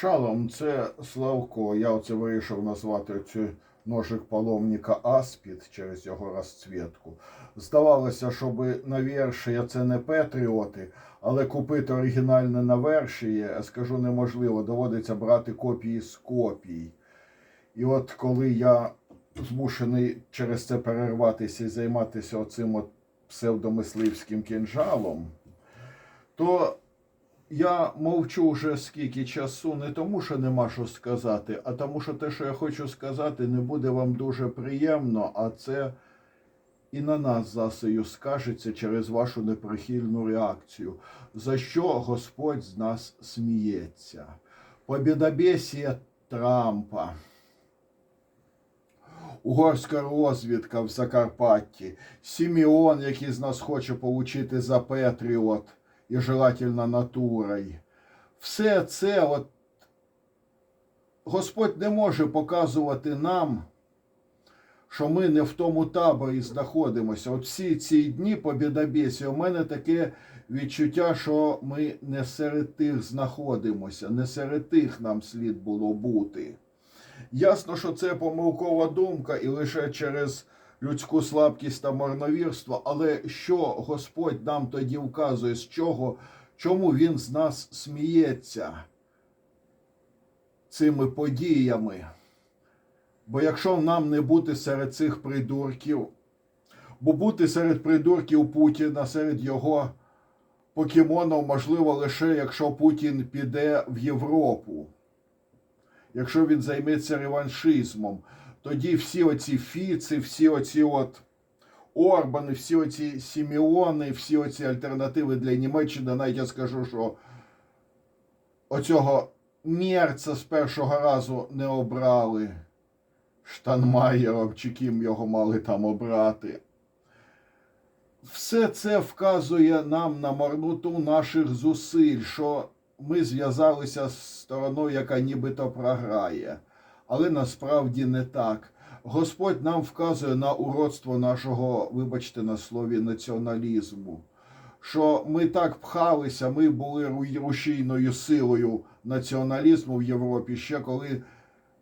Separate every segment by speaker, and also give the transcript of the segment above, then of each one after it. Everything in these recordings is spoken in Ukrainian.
Speaker 1: Шалом, це Славко. Я оце вирішив назвати цю ножик паломника Аспід через його розцвітку. Здавалося, щоб навершие це не патріоти, але купити оригінальне навершие, я скажу неможливо, доводиться брати копії з копій. І от коли я змушений через це перерватися і займатися оцим от псевдомисливським кінжалом, то я мовчу вже скільки часу, не тому, що нема що сказати, а тому, що те, що я хочу сказати, не буде вам дуже приємно, а це і на нас засою скажеться через вашу неприхильну реакцію, за що Господь з нас сміється. Побідобєсія Трампа. Угорська розвідка в Закарпатті, Сіміон, який з нас хоче получити за Петріот і желательно натурою. Все це от Господь не може показувати нам, що ми не в тому таборі знаходимося. От всі ці дні побідобєсі, у мене таке відчуття, що ми не серед тих знаходимося, не серед тих нам слід було бути. Ясно, що це помилкова думка, і лише через людську слабкість та марновірство, але що Господь нам тоді вказує, з чого, чому Він з нас сміється цими подіями? Бо якщо нам не бути серед цих придурків, бо бути серед придурків Путіна, серед його покемонів, можливо, лише якщо Путін піде в Європу, якщо він займеться реваншизмом, тоді всі оці Фіци, всі оці от Орбани, всі оці Сіміони, всі оці альтернативи для Німеччини, навіть я скажу, що оцього Мерца з першого разу не обрали. Штанмаєром чи ким його мали там обрати. Все це вказує нам на марноту наших зусиль, що ми зв'язалися з стороною, яка нібито програє. Але насправді не так. Господь нам вказує на уродство нашого, вибачте, на слові націоналізму. Що ми так пхалися, ми були рушійною силою націоналізму в Європі, ще коли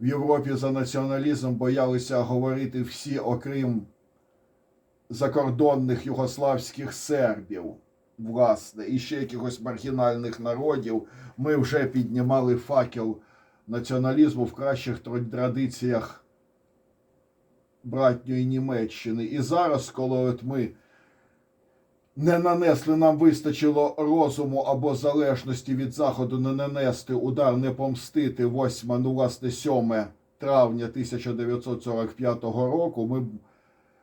Speaker 1: в Європі за націоналізм боялися говорити всі, окрім закордонних югославських сербів, власне, і ще якихось маргінальних народів, ми вже піднімали факел націоналізму в кращих традиціях братньої Німеччини. І зараз, коли от ми не нанесли, нам вистачило розуму або залежності від заходу не нанести удар, не помстити 8, ну власне 7 травня 1945 року. Ми,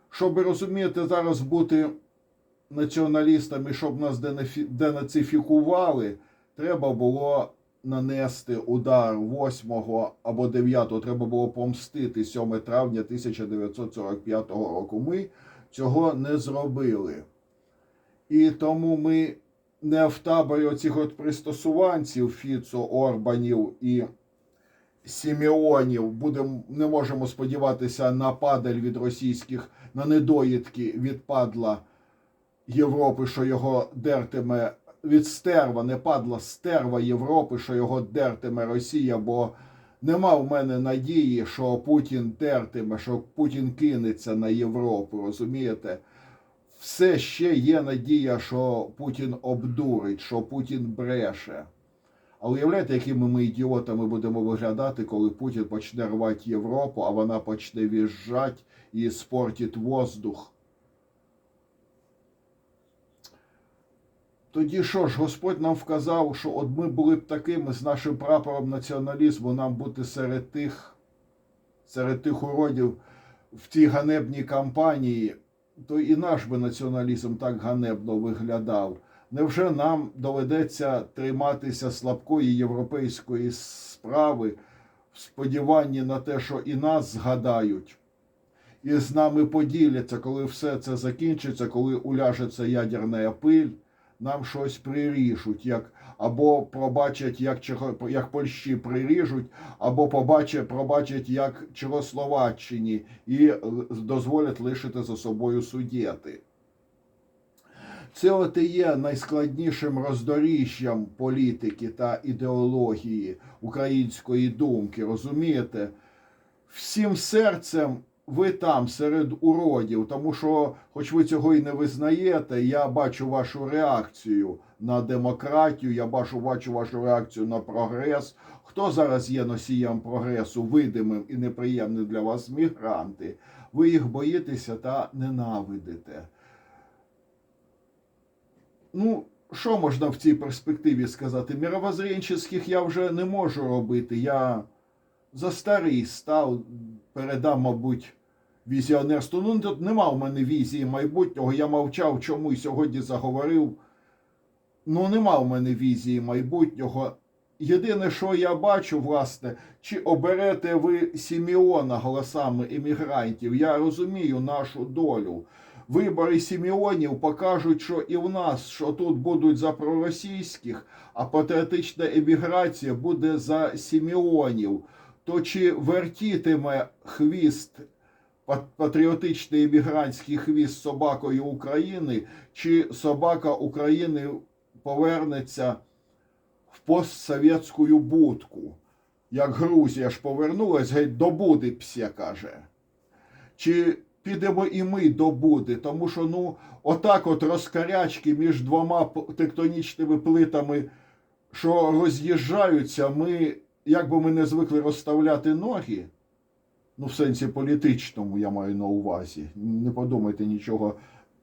Speaker 1: щоб розумієте, зараз бути націоналістами, щоб нас денацифікували, треба було нанести удар 8 або 9, треба було помстити 7 травня 1945 року. Ми цього не зробили. І тому ми не в таборі оцих от пристосуванців Фіцо, Орбанів і Сімеонів будем, не можемо сподіватися на падаль від російських, на недоїдки від падла Європи, що його дертиме від стерва, не падла стерва Європи, що його дертиме Росія, бо нема в мене надії, що Путін дертиме, що Путін кинеться на Європу, розумієте? все ще є надія, що Путін обдурить, що Путін бреше. А уявляєте, якими ми ідіотами будемо виглядати, коли Путін почне рвати Європу, а вона почне в'їжджати і спортить воздух. Тоді що ж, Господь нам вказав, що от ми були б такими з нашим прапором націоналізму, нам бути серед тих, серед тих уродів в тій ганебній кампанії, то і наш би націоналізм так ганебно виглядав. Невже нам доведеться триматися слабкої європейської справи в сподіванні на те, що і нас згадають, і з нами поділяться, коли все це закінчиться, коли уляжеться ядерна пиль, нам щось приріжуть, як або пробачать, як, як Польщі приріжуть, або побачать, пробачать, як Чехословаччині, і дозволять лишити за собою судєти. Це от і є найскладнішим роздоріжжям політики та ідеології української думки. Розумієте? Всім серцем ви там серед уродів, тому що, хоч ви цього і не визнаєте, я бачу вашу реакцію на демократію, я бачу, бачу вашу реакцію на прогрес. Хто зараз є носієм прогресу, видимим і неприємним для вас мігранти? Ви їх боїтеся та ненавидите. Ну, що можна в цій перспективі сказати? Мировоззренческих я вже не можу робити. Я за старий став, передав, мабуть, візіонерству. Ну, тут нема в мене візії майбутнього. Я мовчав, чому і сьогодні заговорив. Ну, нема в мене візії майбутнього. Єдине, що я бачу, власне, чи оберете ви Сіміона голосами іммігрантів, я розумію нашу долю. Вибори Сіміонів покажуть, що і в нас, що тут будуть за проросійських, а патріотична еміграція буде за Сіміонів. То чи вертітиме хвіст, патріотичний емігрантський хвіст собакою України, чи собака України повернеться в постсовєтську будку? Як Грузія ж повернулась, геть до Буди псє каже. Чи підемо і ми до Буди? Тому що ну, отак от розкарячки між двома тектонічними плитами, що роз'їжджаються, ми, як би ми не звикли розставляти ноги, ну, в сенсі політичному я маю на увазі, не подумайте нічого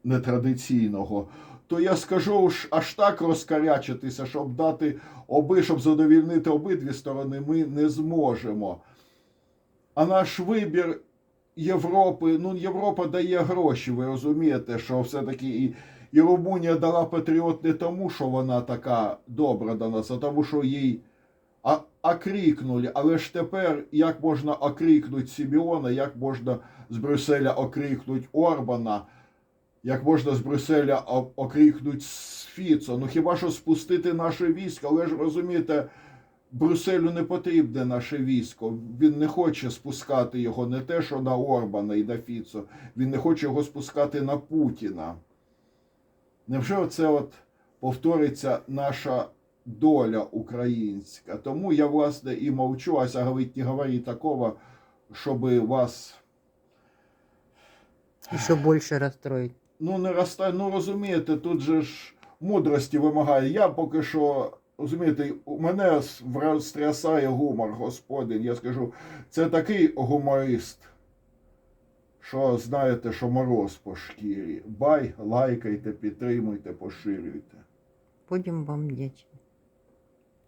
Speaker 1: нетрадиційного, то я скажу аж так розкарячитися, щоб дати оби, щоб задовільнити обидві сторони, ми не зможемо. А наш вибір Європи, ну Європа дає гроші, ви розумієте, що все-таки і, і Румунія дала патріот не тому, що вона така добра до нас, а тому, що їй а, окрикнули. Але ж тепер як можна окрикнути Сімеона, як можна з Брюсселя окрикнути Орбана, як можна з Брюсселя окрикнути Фіцо? Ну хіба що спустити наше військо, але ж розумієте. Брюсселю не потрібне наше військо. Він не хоче спускати його не те, що на Орбана і на Фіцо. Він не хоче його спускати на Путіна. Невже оце от повториться наша доля українська? Тому я, власне, і мовчу, а говорить, не говори такого, щоб вас
Speaker 2: Еще больше расстроить.
Speaker 1: ну не розста... ну розумієте, тут же ж мудрості вимагає. Я поки що, розумієте, у мене стрясає гумор, господин. Я скажу, це такий гуморист, що знаєте, що мороз по шкірі. Бай, лайкайте, підтримуйте, поширюйте.
Speaker 2: Будем вам вдячны.